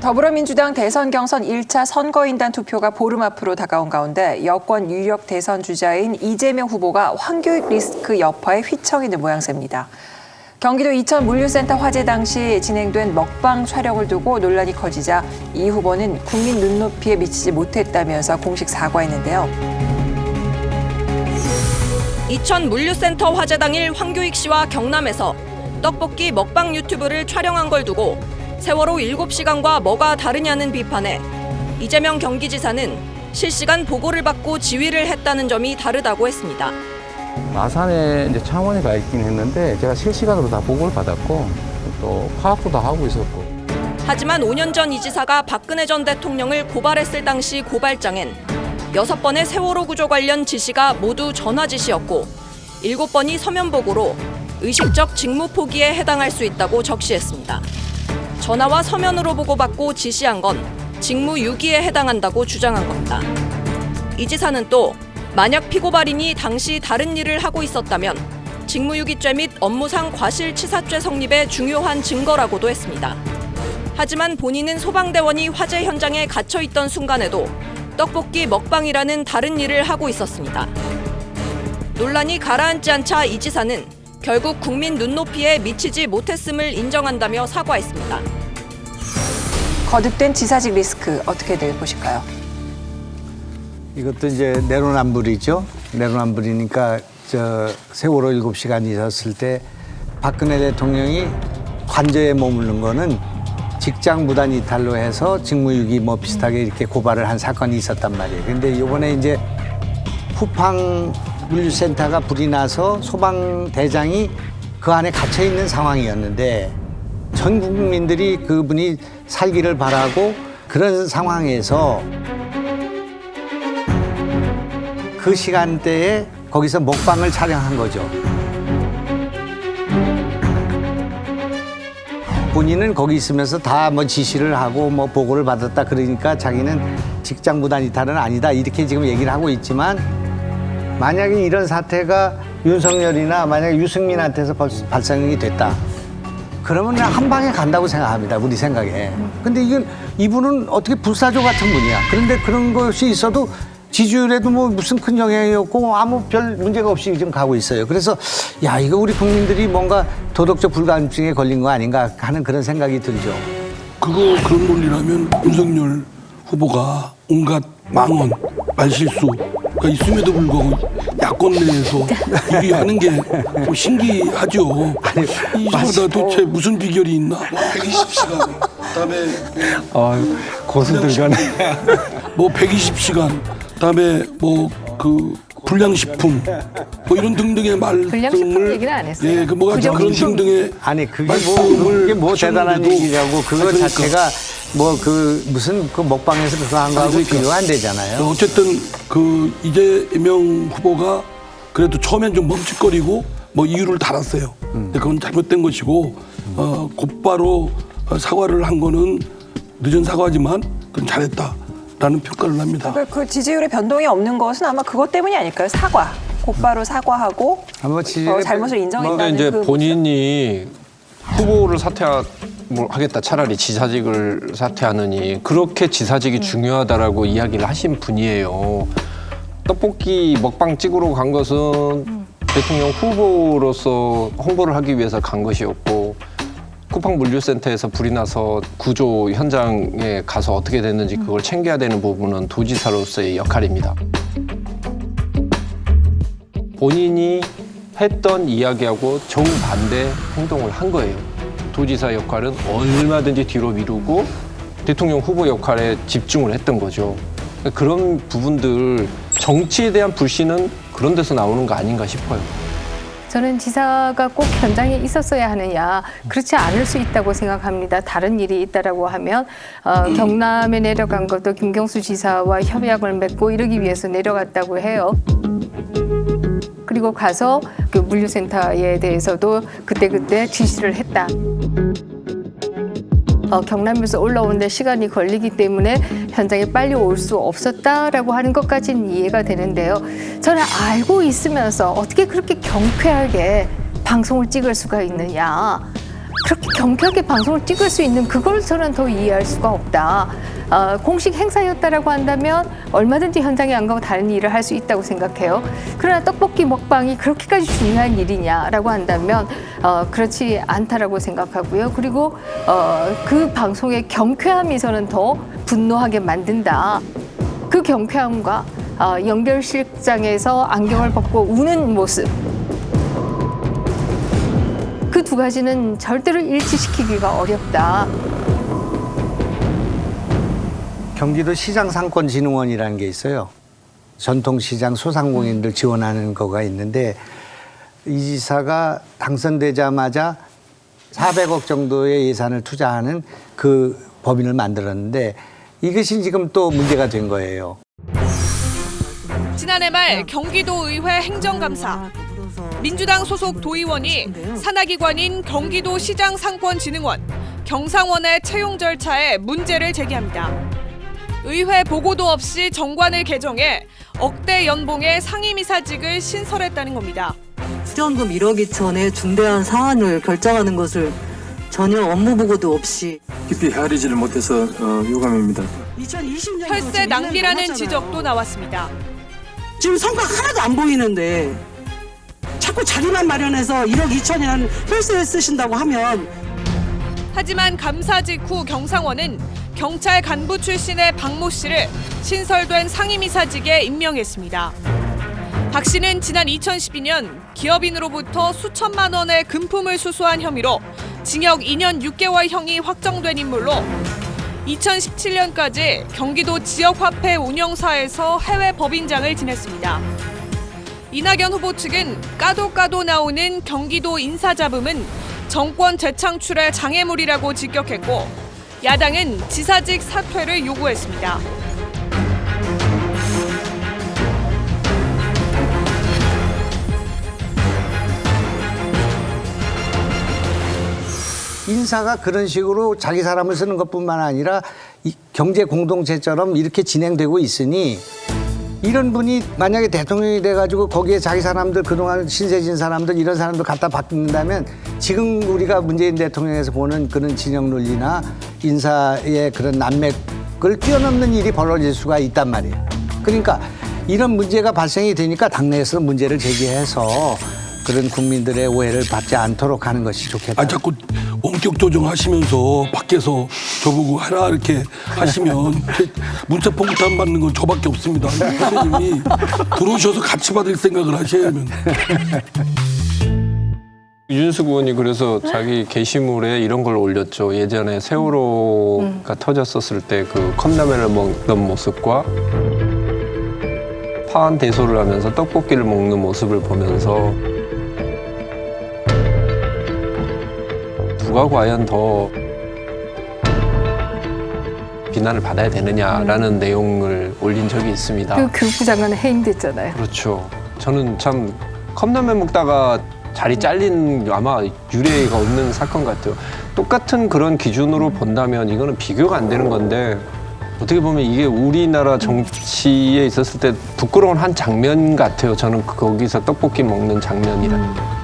더불어민주당 대선 경선 1차 선거인단 투표가 보름 앞으로 다가온 가운데 여권 유력 대선 주자인 이재명 후보가 황교익 리스크 여파에 휘청이는 모양새입니다. 경기도 이천 물류센터 화재 당시 진행된 먹방 촬영을 두고 논란이 커지자 이 후보는 국민 눈높이에 미치지 못했다면서 공식 사과했는데요. 이천 물류센터 화재 당일 황교익 씨와 경남에서 떡볶이 먹방 유튜브를 촬영한 걸 두고 세월호 7시간과 뭐가 다르냐는 비판에 이재명 경기지사는 실시간 보고를 받고 지휘를 했다는 점이 다르다고 했습니다. 마산에 이제 창원에 가 있긴 했는데 제가 실시간으로 다 보고를 받았고 또 파악도 다 하고 있었고 하지만 5년 전 이 지사가 박근혜 전 대통령을 고발했을 당시 고발장엔 여섯 번의 세월호 구조 관련 지시가 모두 전화 지시였고 일곱 번이 서면 보고로 의식적 직무 포기에 해당할 수 있다고 적시했습니다. 전화와 서면으로 보고받고 지시한 건 직무 유기에 해당한다고 주장한 겁니다. 이 지사는 또 만약 피고발인이 당시 다른 일을 하고 있었다면 직무유기죄 및 업무상 과실치사죄 성립의 중요한 증거라고도 했습니다. 하지만 본인은 소방대원이 화재 현장에 갇혀 있던 순간에도 떡볶이 먹방이라는 다른 일을 하고 있었습니다. 논란이 가라앉지 않자 이 지사는 결국 국민 눈높이에 미치지 못했음을 인정한다며 사과했습니다. 거듭된 지사직 리스크 어떻게들 보실까요? 이것도 이제 내로남불이죠. 내로남불이니까 저 세월호 일곱 시간 있었을 때 박근혜 대통령이 관저에 머무른 거는 직장 무단 이탈로 해서 직무유기 뭐 비슷하게 이렇게 고발을 한 사건이 있었단 말이에요. 근데 이번에 이제 후팡 물류센터가 불이 나서 소방대장이 그 안에 갇혀 있는 상황이었는데 전 국민들이 그분이 살기를 바라고 그런 상황에서 그 시간대에 거기서 먹방을 촬영한 거죠. 본인은 거기 있으면서 다 뭐 지시를 하고 뭐 보고를 받았다 그러니까 자기는 직장 무단 이탈은 아니다 이렇게 지금 얘기를 하고 있지만 만약에 이런 사태가 윤석열이나 만약에 유승민한테서 벌- 발생이 됐다. 그러면 한 방에 간다고 생각합니다. 우리 생각에. 근데 이건 이분은 어떻게 불사조 같은 분이야. 그런데 그런 것이 있어도 지지율에도 뭐 무슨 큰 영향이 없고 아무 별 문제가 없이 지금 가고 있어요. 그래서 야, 이거 우리 국민들이 뭔가 도덕적 불감증에 걸린 거 아닌가 하는 그런 생각이 들죠. 그거 그런 논리라면 윤석열 후보가 온갖 망언, 말실수 가 있음에도 불구하고 야권 내에서 유리하는 게뭐 신기하죠. 이거다 도대체 무슨 비결이 있나? 120시간, 그다음에 아 고수들 간에 뭐 120시간, 그다음에 뭐그 불량식품 뭐 이런 등등의 말씀을 불량식품 얘기는 안 했어요. 예, 그 뭐가 그런 등등의 아니 그게 뭐 말씀을 그게 뭐 대단한 얘기냐고 그거 아, 그러니까. 자체가 뭐 그 무슨 그 먹방에서 그거 한 거하고 그러니까. 비교가 안 되잖아요. 어쨌든 그 이재명 후보가 그래도 처음엔 좀 멈칫거리고 뭐 이유를 달았어요. 근데 그건 잘못된 것이고 어, 곧바로 어, 사과를 한 거는 늦은 사과지만 그건 잘했다라는 평가를 합니다. 그, 그 지지율의 변동이 없는 것은 아마 그것 때문이 아닐까요? 사과. 곧바로 사과하고 한번 지지율의 어, 잘못을 변- 인정했다는 이제 그 본인이 후보를 사퇴하겠다 차라리 지사직을 사퇴하느니 그렇게 지사직이 중요하다라고 이야기를 하신 분이에요. 떡볶이 먹방 찍으러 간 것은 대통령 후보로서 홍보를 하기 위해서 간 것이었고 쿠팡 물류센터에서 불이 나서 구조 현장에 가서 어떻게 됐는지 그걸 챙겨야 되는 부분은 도지사로서의 역할입니다. 본인이 했던 이야기하고 정반대 행동을 한 거예요. 도지사 역할은 얼마든지 뒤로 미루고 대통령 후보 역할에 집중을 했던 거죠. 그런 부분들 정치에 대한 불신은 그런 데서 나오는 거 아닌가 싶어요. 저는 지사가 꼭 현장에 있었어야 하느냐 그렇지 않을 수 있다고 생각합니다. 다른 일이 있다라고 하면 어, 경남에 내려간 것도 김경수 지사와 협약을 맺고 이러기 위해서 내려갔다고 해요. 그리고 가서 그 물류센터에 대해서도 그때그때 지시를 했다. 어, 경남에서 올라오는데 시간이 걸리기 때문에 현장에 빨리 올 수 없었다라고 하는 것까지는 이해가 되는데요. 저는 알고 있으면서 어떻게 그렇게 경쾌하게 방송을 찍을 수가 있느냐. 그렇게 경쾌하게 방송을 찍을 수 있는 그걸 저는 더 이해할 수가 없다. 어, 공식 행사였다라고 한다면 얼마든지 현장에 안 가고 다른 일을 할 수 있다고 생각해요. 그러나 떡볶이 먹방이 그렇게까지 중요한 일이냐라고 한다면 어, 그렇지 않다라고 생각하고요. 그리고 어, 그 방송의 경쾌함이 저는 더 분노하게 만든다. 그 경쾌함과 어, 연결실장에서 안경을 벗고 우는 모습 그 두 가지는 절대로 일치시키기가 어렵다. 경기도 시장 상권 진흥원이라는 게 있어요. 전통시장 소상공인들 지원하는 거가 있는데 이 지사가 당선되자마자 400억 정도의 예산을 투자하는 그 법인을 만들었는데 이것이 지금 또 문제가 된 거예요. 지난해 말 경기도의회 행정감사 민주당 소속 도의원이 산하기관인 경기도시장상권진흥원 경상원의 채용 절차에 문제를 제기합니다. 의회 보고도 없이 정관을 개정해 억대 연봉의 상임이사직을 신설했다는 겁니다. 수령금 1억 2천에 중대한 사안을 결정하는 것을 전혀 업무 보고도 없이 깊이 헤아리지를 못해서 어, 유감입니다. 2020년 혈세 낭비라는 지적도 나왔습니다. 지금 성과 하나도 안 보이는데 자꾸 자리만 마련해서 1억 2천이라는 혈세를 쓰신다고 하면 하지만 감사 직후 경상원은 경찰 간부 출신의 박모 씨를 신설된 상임이사직에 임명했습니다. 박 씨는 지난 2012년 기업인으로부터 수천만 원의 금품을 수수한 혐의로 징역 2년 6개월형이 확정된 인물로 2017년까지 경기도 지역화폐 운영사에서 해외 법인장을 지냈습니다. 이낙연 후보 측은 까도 까도 나오는 경기도 인사잡음은 정권 재창출의 장애물이라고 직격했고 야당은 지사직 사퇴를 요구했습니다. 인사가 그런 식으로 자기 사람을 쓰는 것뿐만 아니라 이 경제 공동체처럼 이렇게 진행되고 있으니 이런 분이 만약에 대통령이 돼가지고 거기에 자기 사람들 그동안 신세진 사람들 이런 사람들 갖다 바꾼다면 지금 우리가 문재인 대통령에서 보는 그런 진영 논리나 인사의 그런 난맥을 뛰어넘는 일이 벌어질 수가 있단 말이에요. 그러니까 이런 문제가 발생이 되니까 당내에서 문제를 제기해서 그런 국민들의 오해를 받지 않도록 하는 것이 좋겠다. 아 자꾸 원격 조정하시면서 밖에서 저보고 하라 이렇게 하시면 문자 폭탄 받는 건 저밖에 없습니다. 선생님이 들어오셔서 같이 받을 생각을 하셔야 하면 윤수구 의원이 그래서 자기 게시물에 이런 걸 올렸죠. 예전에 세월호가 터졌었을 때 그 컵라면을 먹던 모습과 파한 대소를 하면서 떡볶이를 먹는 모습을 보면서 누가 과연 더 비난을 받아야 되느냐라는 내용을 올린 적이 있습니다. 그 교육부 장관은 해임됐잖아요. 그렇죠. 저는 참 컵라면 먹다가 자리 잘린 아마 유례가 없는 사건 같아요. 똑같은 그런 기준으로 본다면 이거는 비교가 안 되는 건데 어떻게 보면 이게 우리나라 정치에 있었을 때 부끄러운 한 장면 같아요. 저는 거기서 떡볶이 먹는 장면이라는 게.